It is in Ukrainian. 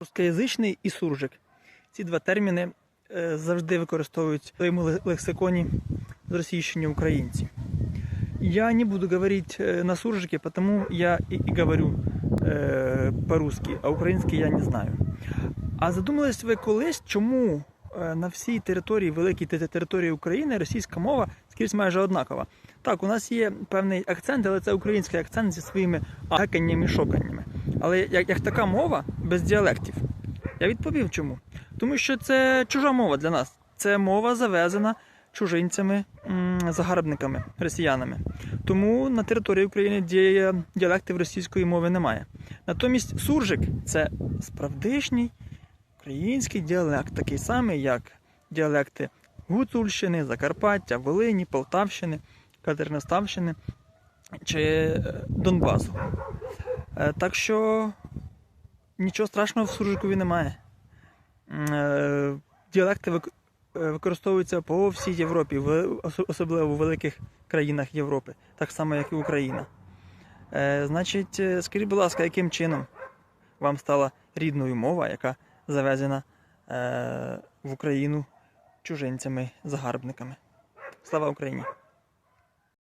Рускоязичний і суржик. Ці два терміни е, завжди використовують в своєму ле- лексиконі зросійщені українці. Я не буду говорить э, на суржике, потому я и, и говорю э, по-русски, а український я не знаю. А задумались ви колись, чому е, на всій території, великій території України, російська мова скрізь майже однакова? Так, у нас є певний акцент, але це український акцент зі своїми аканнями, шоканнями. Але як, як така мова без діалектів. Я відповів чому. Тому що це чужа мова для нас. Це мова завезена чужинцями, загарбниками, росіянами. Тому на території України діє діалектів російської мови немає. Натомість суржик це справдишній український діалект, такий самий, як діалекти Гуцульщини, Закарпаття, Волині, Полтавщини, Катериноставщини чи е, Донбасу. Е, Так що нічого страшного в суржикові немає. Е, Діалекти е, використовуються по всій Європі, особливо у великих країнах Європи, так само, як і Україна. Значить, скажіть, будь ласка, яким чином вам стала рідною мова, яка завезена в Україну чужинцями, загарбниками? Слава Україні!